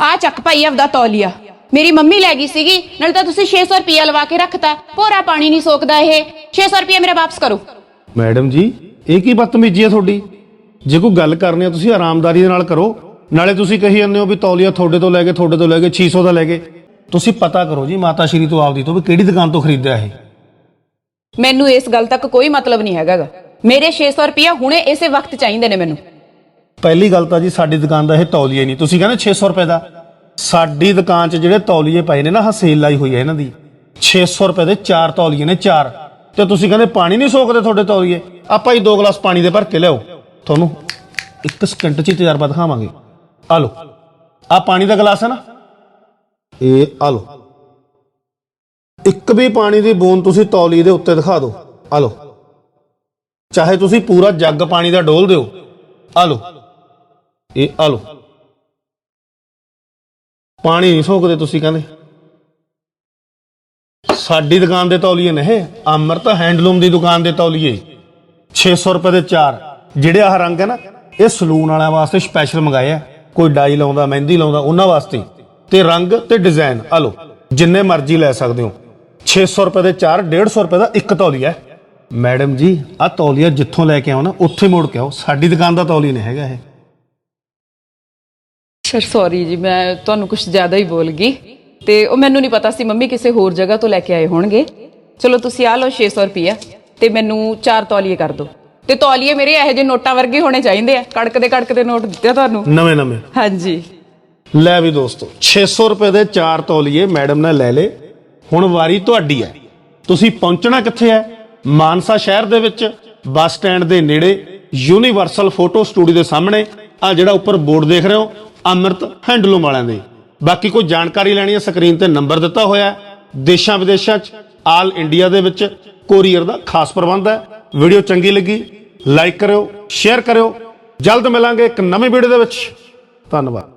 ਆ ਚੱਕ ਭਾਈ ਆਪਦਾ ਤੌਲੀਆ। ਮੇਰੀ ਮੰਮੀ ਲੈ ਗਈ ਸੀਗੀ ਨਾਲ ਤਾਂ ਤੁਸੀਂ 600 ਰੁਪਿਆ ਲਵਾ ਕੇ ਰੱਖਤਾ। ਭੋਰਾ ਪਾਣੀ ਨਹੀਂ ਸੋਕਦਾ ਇਹ। 600 ਰੁਪਿਆ ਮੇਰਾ ਵਾਪਸ ਕਰੋ। ਮੈਡਮ ਜੀ ਇਹ ਕੀ ਬਦਤਮੀਜ਼ੀ ਹੈ ਤੁਹਾਡੀ? ਜੇ ਕੋਈ ਗੱਲ ਕਰਨੀ ਹੈ ਤੁਸੀਂ ਆਰਾਮਦਾਰੀ ਦੇ ਨਾਲ ਕਰੋ। ਨਾਲੇ ਤੁਸੀਂ ਕਹੀ ਜਾਂਦੇ ਹੋ ਵੀ ਤੌਲੀਆ ਤੁਹਾਡੇ ਤੋਂ ਲੈ ਕੇ ਤੁਹਾਡੇ ਤੋਂ ਲੈ ਕੇ 600 ਦਾ ਲੈ ਕੇ। ਤੁਸੀਂ ਪਤਾ ਕਰੋ ਜੀ ਮਾਤਾ ਸ਼੍ਰੀ ਤੋਂ ਆਪਦੀ ਤੋਂ ਵੀ ਕਿਹੜੀ ਦੁਕਾਨ ਤੋਂ ਖਰੀਦਿਆ ਇਹ। ਮੈਨੂੰ ਇਸ ਗੱਲ ਤੱਕ ਕੋਈ ਮਤਲਬ ਨਹੀਂ ਹੈਗਾ ਗਾ। ਮੇਰੇ 600 ਰੁਪਿਆ ਹੁਣੇ ਇਸੇ ਵਕਤ ਚਾਹੀਦੇ ਨੇ ਮੈਨੂੰ। ਪਹਿਲੀ ਗੱਲ ਤਾਂ ਜੀ ਸਾਡੀ ਦੁਕਾਨ ਦਾ ਇਹ ਤੌਲੀਆ ਨਹੀਂ। ਤੁਸੀਂ ਕਹਿੰਦੇ 600 ਰੁਪਏ ਦਾ। ਸਾਡੀ ਦੁਕਾਨ 'ਚ ਜਿਹੜੇ ਤੌਲੀਏ ਪਏ ਨੇ ਨਾ ਹਾਂ ਸੇਲ ਲਾਈ ਹੋਈ ਹੈ ਇਹਨਾਂ ਦੀ। 600 ਰੁਪਏ ਦੇ ਚਾਰ ਤੌਲੀਏ ਨੇ, ਚਾਰ। ਤੇ ਤੁਸੀਂ ਕਹਿੰਦੇ ਪਾਣੀ ਨਹੀਂ ਸੋਕਦੇ ਤੁਹਾਡੇ ਤੌਲੀਏ। ਆਪਾਂ ਹੀ ਦੋ ਗਲਾਸ ਪਾਣੀ ਦੇ ਭਰ ਕੇ ਲਿਆਓ। ਤੁਹਾਨੂੰ ਇੱਕ ਸਕਿੰਟ 'ਚ ਹੀ ਤਜਰਬਾ ਦਿਖਾਵਾਂਗੇ। ਆ ਲਓ। ਆ ਪਾਣੀ ਦਾ ਗਲਾਸ ਹੈ ਨਾ? ਇਹ ਆ ਲਓ। ਇੱਕ ਵੀ ਪਾਣੀ ਦੀ ਬੂੰਦ ਤੁਸੀਂ ਤੌਲੀ ਦੇ ਉੱਤੇ ਦਿਖਾ ਦਿਓ। ਆ ਲਓ। ਚਾਹੇ ਤੁਸੀਂ ਪੂਰਾ ਜੱਗ ਪਾਣੀ ਦਾ ਡੋਲ ਦਿਓ। ਆ ਲਓ। ਇਹ ਆ ਲਓ। ਪਾਣੀ ਨਹੀਂ ਸੋਕਦੇ ਤੁਸੀਂ ਕਹਿੰਦੇ। ਸਾਡੀ ਦੁਕਾਨ ਦੇ ਤੌਲੀਏ ਨੇ ਇਹ। ਅਮਰਤ ਹੈਂਡਲੂਮ ਦੀ ਦੁਕਾਨ ਦੇ ਤੌਲੀਏ। 600 ਰੁਪਏ ਦੇ ਚਾਰ। ਜਿਹੜੇ ਆਹ ਰੰਗ ਹੈ ਨਾ, ਇਹ ਸਲੂਨ ਵਾਲਿਆਂ ਵਾਸਤੇ ਸਪੈਸ਼ਲ ਮੰਗਾਏ ਆ। ਕੋਈ ਡਾਈ ਲਾਉਂਦਾ, ਮਹਿੰਦੀ ਲਾਉਂਦਾ, ਉਹਨਾਂ ਵਾਸਤੇ। ਤੇ ਰੰਗ ਤੇ ਡਿਜ਼ਾਈਨ ਆ ਲਓ। ਜਿੰਨੇ ਮਰਜ਼ੀ ਲੈ ਸਕਦੇ ਹੋ। 600 ਰੁਪਏ ਦੇ ਚਾਰ 150 ਰੁਪਏ ਦਾ ਇੱਕ ਤੌਲੀਆ ਮੈਡਮ ਜੀ ਆ ਤੌਲੀਆ ਜਿੱਥੋਂ ਲੈ ਕੇ ਆਓ ਨਾ, ਉੱਥੇ ਮੋੜ ਕੇ ਆਓ। ਸਾਡੀ ਦੁਕਾਨ ਦਾ ਤੌਲੀ ਨਹੀਂ ਹੈਗਾ ਇਹ। ਸਰ ਸੌਰੀ ਜੀ ਮੈਂ ਤੁਹਾਨੂੰ ਕੁਝ ਜ਼ਿਆਦਾ ਹੀ ਬੋਲ ਗਈ। ਤੇ ਉਹ ਮੈਨੂੰ ਨਹੀਂ ਪਤਾ ਸੀ ਮੰਮੀ ਕਿਸੇ ਹੋਰ ਜਗ੍ਹਾ ਤੋਂ ਲੈ ਕੇ ਆਏ ਹੋਣਗੇ। ਚਲੋ ਤੁਸੀਂ ਆ ਲਓ 600 ਰੁਪਿਆ ਤੇ ਮੈਨੂੰ ਚਾਰ ਤੌਲੀਏ ਕਰ ਦਿਓ। ਤੇ ਤੌਲੀਏ ਮੇਰੇ ਇਹੋ ਜਿਹੇ ਨੋਟਾਂ ਵਰਗੇ ਹੋਣੇ ਚਾਹੀਦੇ ਆ। ਕੜਕਦੇ ਕੜਕਦੇ ਨੋਟ ਦਿੱਤੇ ਤੁਹਾਨੂੰ। ਨਵੇਂ ਨਵੇਂ। ਹਾਂਜੀ। ਲੈ ਵੀ ਦੋਸਤੋ 600 ਰੁਪਏ ਦੇ ਚਾਰ ਤੌਲੀਏ ਮੈਡਮ ਨੇ ਲੈ ਲੇ ਹੁਣ ਵਾਰੀ ਤੁਹਾਡੀ ਹੈ। ਤੁਸੀਂ ਪਹੁੰਚਣਾ ਕਿੱਥੇ ਹੈ? ਮਾਨਸਾ ਸ਼ਹਿਰ ਦੇ ਵਿੱਚ ਬੱਸ ਸਟੈਂਡ ਦੇ ਨੇੜੇ ਯੂਨੀਵਰਸਲ ਫੋਟੋ ਸਟੂਡੀਓ ਦੇ ਸਾਹਮਣੇ। ਆ ਜਿਹੜਾ ਉੱਪਰ ਬੋਰਡ ਦੇਖ ਰਹੇ ਹੋ ਅੰਮ੍ਰਿਤ ਹੈਂਡਲੂਮ ਵਾਲਿਆਂ ਦੇ। ਬਾਕੀ ਕੋਈ ਜਾਣਕਾਰੀ ਲੈਣੀ ਹੈ ਸਕਰੀਨ ਤੇ ਨੰਬਰ ਦਿੱਤਾ ਹੋਇਆ ਹੈ। ਦੇਸ਼ਾਂ ਵਿਦੇਸ਼ਾਂ 'ਚ, ਆਲ ਇੰਡੀਆ ਦੇ ਵਿੱਚ ਕੋਰੀਅਰ ਦਾ ਖਾਸ ਪ੍ਰਬੰਧ ਹੈ। ਵੀਡੀਓ ਚੰਗੀ ਲੱਗੀ ਲਾਈਕ ਕਰਿਓ ਸ਼ੇਅਰ ਕਰਿਓ। ਜਲਦ ਮਿਲਾਂਗੇ ਇੱਕ ਨਵੀਂ ਵੀਡੀਓ ਦੇ ਵਿੱਚ। ਧੰਨਵਾਦ।